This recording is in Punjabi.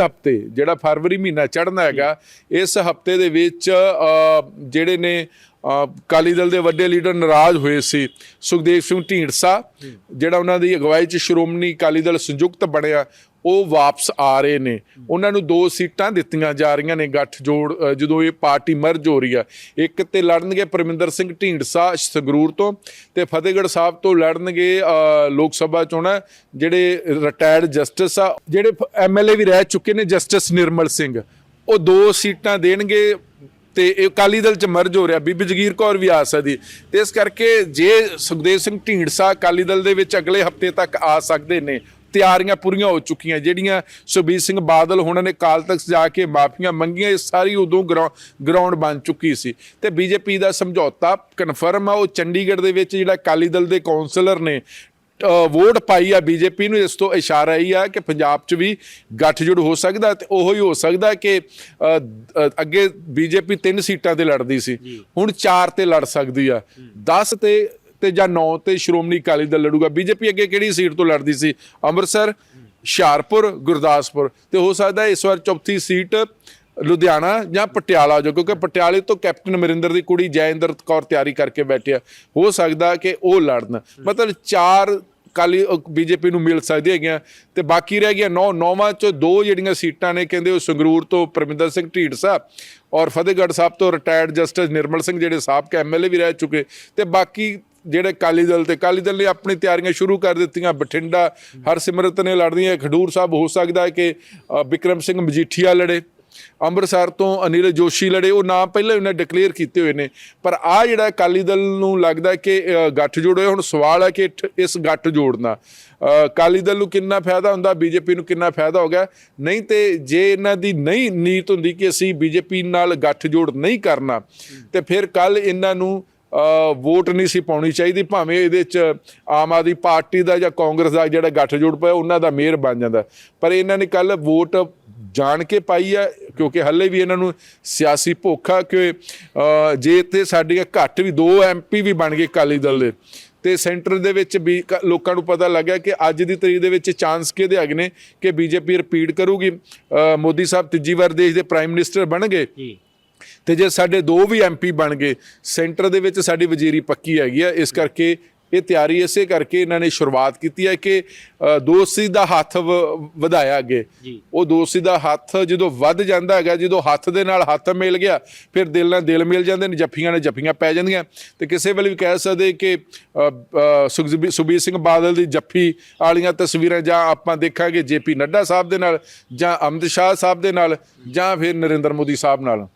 ਹਫ਼ਤੇ ਜਿਹੜਾ ਫਰਵਰੀ ਮਹੀਨਾ ਚੜ੍ਹਨਾ ਹੈਗਾ ਇਸ ਹਫ਼ਤੇ ਦੇ ਵਿੱਚ ਜਿਹੜੇ ਨੇ ਅ, ਅਕਾਲੀ ਦਲ ਦੇ ਵੱਡੇ ਲੀਡਰ ਨਾਰਾਜ਼ ਹੋਏ ਸੀ। ਸੁਖਦੇਵ ਸਿੰਘ ਢੀਂਡਸਾ ਜਿਹੜਾ ਉਹਨਾਂ ਦੀ ਅਗਵਾਈ 'ਚ ਸ਼੍ਰੋਮਣੀ ਅਕਾਲੀ ਦਲ ਸੰਯੁਕਤ ਬਣਿਆ ਉਹ ਵਾਪਸ ਆ ਰਹੇ ਨੇ। ਉਹਨਾਂ ਨੂੰ ਦੋ ਸੀਟਾਂ ਦਿੱਤੀਆਂ ਜਾ ਰਹੀਆਂ ਨੇ ਗੱਠ ਜੋੜ ਜਦੋਂ ਇਹ ਪਾਰਟੀ ਮਰਜ ਹੋ ਰਹੀ ਆ। ਇੱਕ ਤੇ ਲੜਨਗੇ ਪਰਮਿੰਦਰ ਸਿੰਘ ਢੀਂਡਸਾ ਸੰਗਰੂਰ ਤੋਂ ਤੇ ਫਤਿਹਗੜ੍ਹ ਸਾਹਿਬ ਤੋਂ ਲੜਨਗੇ ਲੋਕ ਸਭਾ ਚੋਣਾਂ ਜਿਹੜੇ ਰਿਟਾਇਰਡ ਜਸਟਿਸ ਆ ਜਿਹੜੇ ਐਮਐਲਏ ਵੀ ਰਹਿ ਚੁੱਕੇ ਨੇ ਜਸਟਿਸ ਨਿਰਮਲ ਸਿੰਘ। ਉਹ ਦੋ ਸੀਟਾਂ ਦੇਣਗੇ ਤੇ ਇਹ ਅਕਾਲੀ ਦਲ ਚ ਮਰਜ ਹੋ ਰਿਹਾ, ਬੀਬੀ ਜਗੀਰ ਕੌਰ ਵੀ ਆ ਸਕਦੀ। ਤੇ ਇਸ ਕਰਕੇ ਜੇ ਸੁਖਦੇਵ ਸਿੰਘ ਢੀਂਡਸਾ ਅਕਾਲੀ ਦਲ ਦੇ ਵਿੱਚ ਅਗਲੇ ਹਫ਼ਤੇ ਤੱਕ ਆ ਸਕਦੇ ਨੇ, ਤਿਆਰੀਆਂ ਪੂਰੀਆਂ ਹੋ ਚੁੱਕੀਆਂ, ਜਿਹੜੀਆਂ ਸੁਖਬੀਰ ਸਿੰਘ ਬਾਦਲ ਹੁਣਾਂ ਨੇ ਕਾਲ ਤੱਕ ਜਾ ਕੇ ਮਾਫੀਆਂ ਮੰਗੀਆਂ, ਇਹ ਸਾਰੀ ਉਦੋਂ ਗਰਾਊਂਡ ਬਣ ਚੁੱਕੀ ਸੀ। ਤੇ ਬੀਜੇਪੀ ਦਾ ਸਮਝੌਤਾ ਕਨਫਰਮ ਆ, ਉਹ ਚੰਡੀਗੜ੍ਹ ਦੇ ਵਿੱਚ ਜਿਹੜਾ ਅਕਾਲੀ ਦਲ ਦੇ ਕਾਉਂਸਲਰ ਨੇ ਵੋਟ ਪਾਈ ਆ ਬੀਜੇਪੀ ਨੂੰ ਇਸ ਤੋਂ ਇਸ਼ਾਰਾ ਹੀ ਆ ਕਿ ਪੰਜਾਬ 'ਚ ਵੀ ਗੱਠਜੋੜ ਹੋ ਸਕਦਾ ਤੇ ਉਹੋ ਹੀ ਹੋ ਸਕਦਾ ਕਿ ਅੱਗੇ ਬੀਜੇਪੀ ਤਿੰਨ ਸੀਟਾਂ ਤੇ ਲੜਦੀ ਸੀ। ਹੁਣ ਚਾਰ ਤੇ ਲੜ ਸਕਦੀ ਆ। 10 ਤੇ ਤੇ ਜਾਂ 9 ਤੇ ਸ਼੍ਰੋਮਣੀ ਅਕਾਲੀ ਦਲ ਲੜੂਗਾ। ਬੀਜੇਪੀ ਅੱਗੇ ਕਿਹੜੀ ਸੀਟ ਤੋਂ ਲੜਦੀ ਸੀ? ਅੰਮ੍ਰਿਤਸਰ ਹੁਸ਼ਿਆਰਪੁਰ ਗੁਰਦਾਸਪੁਰ। ਤੇ ਹੋ ਸਕਦਾ ਇਸ ਵਾਰ ਚੌਥੀ ਸੀਟ ਲੁਧਿਆਣਾ ਜਾਂ ਪਟਿਆਲਾ ਜੋ ਕਿਉਂਕਿ ਪਟਿਆਲੇ ਤੋਂ ਕੈਪਟਨ ਅਮਰਿੰਦਰ ਦੀ ਕੁੜੀ ਜੈਇੰਦਰ ਕੌਰ ਤਿਆਰੀ ਕਰਕੇ ਬੈਠਿਆ ਹੋ ਸਕਦਾ ਕਿ ਉਹ ਲੜਨ। ਮਤਲਬ ਚਾਰ ਕਾਲੀ ਬੀਜੇਪੀ ਨੂੰ ਮਿਲ ਸਕਦੀ ਹੈਗੀਆਂ। ਤੇ ਬਾਕੀ ਰਹਿ ਗਿਆ ਨੌ ਨੌਵਾਂ ਚੋਂ ਦੋ ਜਿਹੜੀਆਂ ਸੀਟਾਂ ਨੇ ਕਹਿੰਦੇ ਉਹ ਸੰਗਰੂਰ ਤੋਂ ਪਰਮਿੰਦਰ ਸਿੰਘ ਢੀਂਡਸਾ ਔਰ ਫਤਿਹਗੜ੍ਹ ਸਾਹਿਬ ਤੋਂ ਰਿਟਾਇਰਡ ਜਸਟਿਸ ਨਿਰਮਲ ਸਿੰਘ ਜਿਹੜੇ ਸਾਬਕਾ ਐਮਐਲਏ ਵੀ ਰਹਿ ਚੁੱਕੇ। ਤੇ ਬਾਕੀ ਜਿਹੜੇ ਕਾਲੀ ਦਲ ਤੇ ਕਾਲੀ ਦਲ ਨੇ ਆਪਣੀ ਤਿਆਰੀਆਂ ਸ਼ੁਰੂ ਕਰ ਦਿੱਤੀਆਂ। ਬਠਿੰਡਾ ਹਰਸਿਮਰਤ ਨੇ ਲੜਦੀਆਂ ਖਡੂਰ ਸਾਹਿਬ ਹੋ ਸਕਦਾ ਹੈ ਕਿ ਅ, ਬਿਕਰਮ ਸਿੰਘ ਮਜੀਠੀਆ ਲੜੇ। ਅੰਮ੍ਰਿਤਸਰ ਤੋਂ ਅਨਿਲ ਜੋਸ਼ੀ ਲੜੇ ਉਹ ਨਾਂ ਪਹਿਲਾਂ ਹੀ ਉਹਨੇ ਡਿਕਲੇਅਰ ਕੀਤੇ ਹੋਏ ਨੇ ਪਰ ਆ ਜਿਹੜਾ ਅਕਾਲੀ ਦਲ ਨੂੰ ਲੱਗਦਾ ਕਿ ਅ, ਗੱਠ ਜੋੜਿਆ ਹੁਣ ਸਵਾਲ ਹੈ ਕਿ ਠ- ਇਸ ਗੱਠ ਜੋੜਨਾ ਅਕਾਲੀ ਦਲ ਨੂੰ ਕਿੰਨਾ ਫਾਇਦਾ ਹੁੰਦਾ ਬੀਜੇਪੀ ਨੂੰ ਕਿੰਨਾ ਫਾਇਦਾ ਹੋ ਗਿਆ ਨਹੀਂ ਤੇ ਜੇ ਇਹਨਾਂ ਦੀ ਨਹੀਂ ਨੀਤ ਹੁੰਦੀ ਕਿ ਅਸੀਂ ਬੀਜੇਪੀ ਨਾਲ ਗੱਠ ਜੋੜ ਨਹੀਂ ਕਰਨਾ ਤੇ ਫਿਰ ਕੱਲ ਇਹਨਾਂ ਨੂੰ ਵੋਟ ਨਹੀਂ ਸੀ ਪਾਉਣੀ ਚਾਹੀਦੀ ਭਾਵੇਂ ਇਹਦੇ ਚ ਆਮ ਆਦਮੀ ਪਾਰਟੀ ਦਾ ਜਾਂ ਕਾਂਗਰਸ ਦਾ ਜਿਹੜਾ ਗੱਠਜੋੜ ਪਿਆ ਉਹਨਾਂ ਦਾ ਮੇਅਰ ਬਣ ਜਾਂਦਾ ਪਰ ਇਹਨਾਂ ਨੇ ਕੱਲ ਵੋਟ ਜਾਣ ਕੇ ਪਾਈ ਆ ਕਿਉਂਕਿ ਹੱਲੇ ਵੀ ਇਹਨਾਂ ਨੂੰ ਸਿਆਸੀ ਭੁੱਖਾ ਕਿ ਜੇ ਤੇ ਸਾਡੀਆਂ ਘੱਟ ਵੀ ਦੋ ਐਮਪੀ ਵੀ ਬਣ ਗਏ ਅਕਾਲੀ ਦਲ ਦੇ ਤੇ ਸੈਂਟਰ ਦੇ ਵਿੱਚ ਵੀ ਲੋਕਾਂ ਨੂੰ ਪਤਾ ਲੱਗਿਆ ਕਿ ਅੱਜ ਦੀ ਤਰੀਕ ਦੇ ਵਿੱਚ ਚਾਂਸ ਕਿਹਦੇ ਹੈਗੇ ਨੇ ਕਿ ਬੀਜੇਪੀ ਰਿਪੀਟ ਕਰੂਗੀ। ਮੋਦੀ ਸਾਹਿਬ ਤੀਜੀ ਵਾਰ ਦੇਸ਼ ਦੇ ਪ੍ਰਾਈਮ ਮਿਨਿਸਟਰ ਬਣਨਗੇ ਜੀ। ਤੇ ਜੇ ਸਾਡੇ ਦੋ ਵੀ ਐਮਪੀ ਬਣ ਗਏ ਸੈਂਟਰ ਦੇ ਵਿੱਚ ਸਾਡੀ ਵਜ਼ੀਰੀ ਪੱਕੀ ਹੈਗੀ ਆ ਇਸ ਕਰਕੇ ਇਹ ਤਿਆਰੀ ਇਸੇ ਕਰਕੇ ਇਹਨਾਂ ਨੇ ਸ਼ੁਰੂਆਤ ਕੀਤੀ ਹੈ ਕਿ ਦੋਸਤੀ ਦਾ ਹੱਥ ਵਧਾਇਆ ਅੱਗੇ। ਉਹ ਦੋਸਤੀ ਦਾ ਹੱਥ ਜਦੋਂ ਵੱਧ ਜਾਂਦਾ ਹੈਗਾ ਜਦੋਂ ਹੱਥ ਦੇ ਨਾਲ ਹੱਥ ਮਿਲ ਗਿਆ ਫਿਰ ਦਿਲ ਨਾਲ ਦਿਲ ਮਿਲ ਜਾਂਦੇ ਨੇ ਜੱਫੀਆਂ ਨਾਲ ਜੱਫੀਆਂ ਪੈ ਜਾਂਦੀਆਂ। ਤੇ ਕਿਸੇ ਵੇਲੇ ਵੀ ਕਹਿ ਸਕਦੇ ਕਿ ਸੁਖਬੀਰ ਸਿੰਘ ਬਾਦਲ ਦੀ ਜੱਫੀ ਵਾਲੀਆਂ ਤਸਵੀਰਾਂ ਜਾਂ ਆਪਾਂ ਦੇਖਾਂਗੇ ਜੇਪੀ ਨੱਡਾ ਸਾਹਿਬ ਦੇ ਨਾਲ ਜਾਂ ਅਮਿਤ ਸ਼ਾਹ ਸਾਹਿਬ ਦੇ ਨਾਲ ਜਾਂ ਫਿਰ ਨਰਿੰਦਰ ਮੋਦੀ ਸਾਹਿਬ ਨਾਲ।